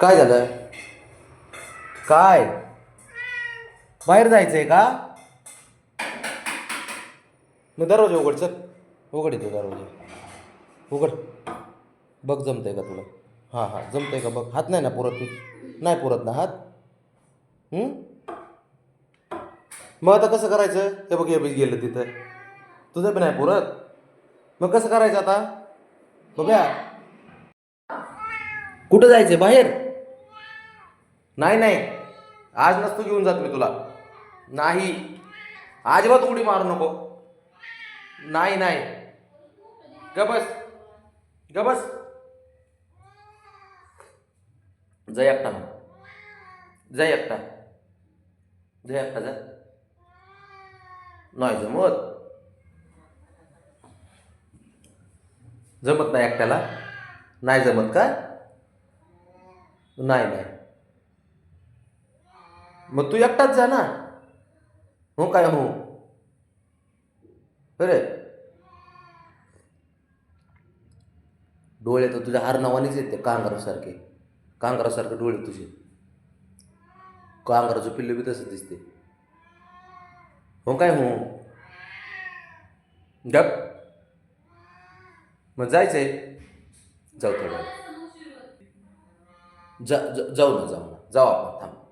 काय झालं? काय? बाहेर जायचं आहे का? मग दरवाजा उघड चल. उघड येतो दरवाजा. उघड. बघ जमतंय का तुला. हां हां. जमतंय का बघ. हात नाही ना पुरत तू. नाही पुरत ना हात. मग आता कसं करायचं? हे बघ हे बी गेलं तिथं. तुझं बी नाही पुरत? मग कसं करायचं आता? बघूया. कुठं जायचं बाहेर? नाही नाही. आज नसतो घेऊन जात मी तुला. नाही. आजिबात उडी मारू नको. नाही नाही. गबस गबस जय एकटा. मग जा एकटा. जय एकटा जा. नाही जमत. जमत नाही एकट्याला. नाही जमत का? नाही नाही. मग तू एकटाच जा ना हो काय हो? बरे. डोळे तर तुझ्या हार नावानेच येते कांगारासारखे. कांगारासारखे डोळे तुझे. कांगाराचं पिल्लू बी तसं दिसते. हो काय हो? गप. मग जायचंय. जाऊ थोडं वेळ. जा जा- जाऊ ना जाऊ ना. जाऊ आपण थांब.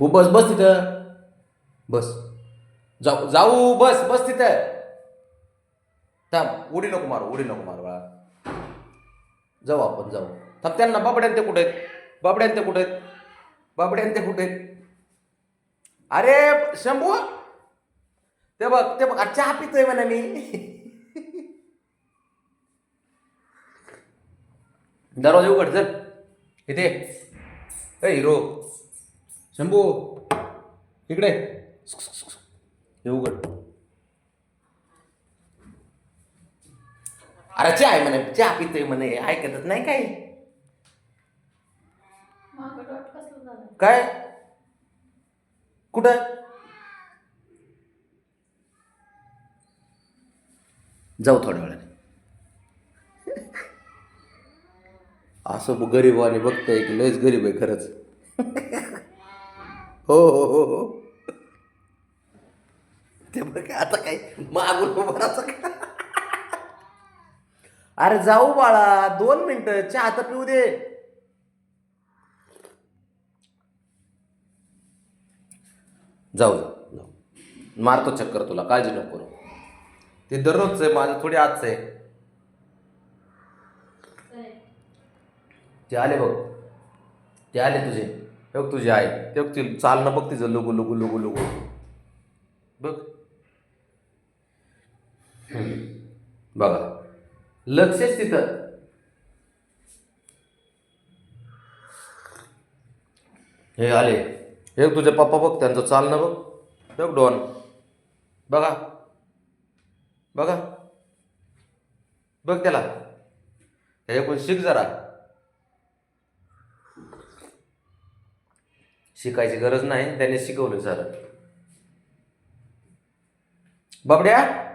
हो बस बस तिथं. बस. जाऊ जाऊ बस बस तिथं. थांब उडी नको मारू उडी नको मारू बाळा. जाऊ आपण जाऊ. थांब त्यांना बाबड्यान ते कुठे आहेत? बाबड्यान ते कुठे आहेत? बाबड्यान ते कुठे आहेत? अरे शंभू! ते बघ ते बघ चहा पितोय म्हणा मी. दरवाजा उघड चल. इथे हिरो. शंभू इकडे. हे उघड. अरे चहा आहे म्हणे चहा पितोय म्हणे ऐकतच नाही काय काय? कुठं? जाऊ थोड्या वेळाने. असं गरीब आणि बघताय की लयच गरीब आहे खरंच. हो हो हो हो. ते बघ आता काय? मागून उभं का? अरे जाऊ बाळा दोन मिनटं चहा तर पिऊ दे. जाऊ जाऊ जाऊ. मारतो चक्कर तुला काळजी नको करू. ते दररोजचं आहे माझं थोडी आजचं आहे. ते आले बघ. ते आले तुझे. हे बघ तुझी आहे ते बघ ती चालणं बघ तिचं लुगू लुगू लुगू लुगू. बघ. बघा. लक्षच तिथं. हे आले. हे तुझे पप्पा बघ त्यांचं चालणं बघ. बघ डॉन. बघा. बघा. बघ त्याला. हे पण शिक जरा. शिकायची गरज नाही त्याने शिकवलं सर बाबड्या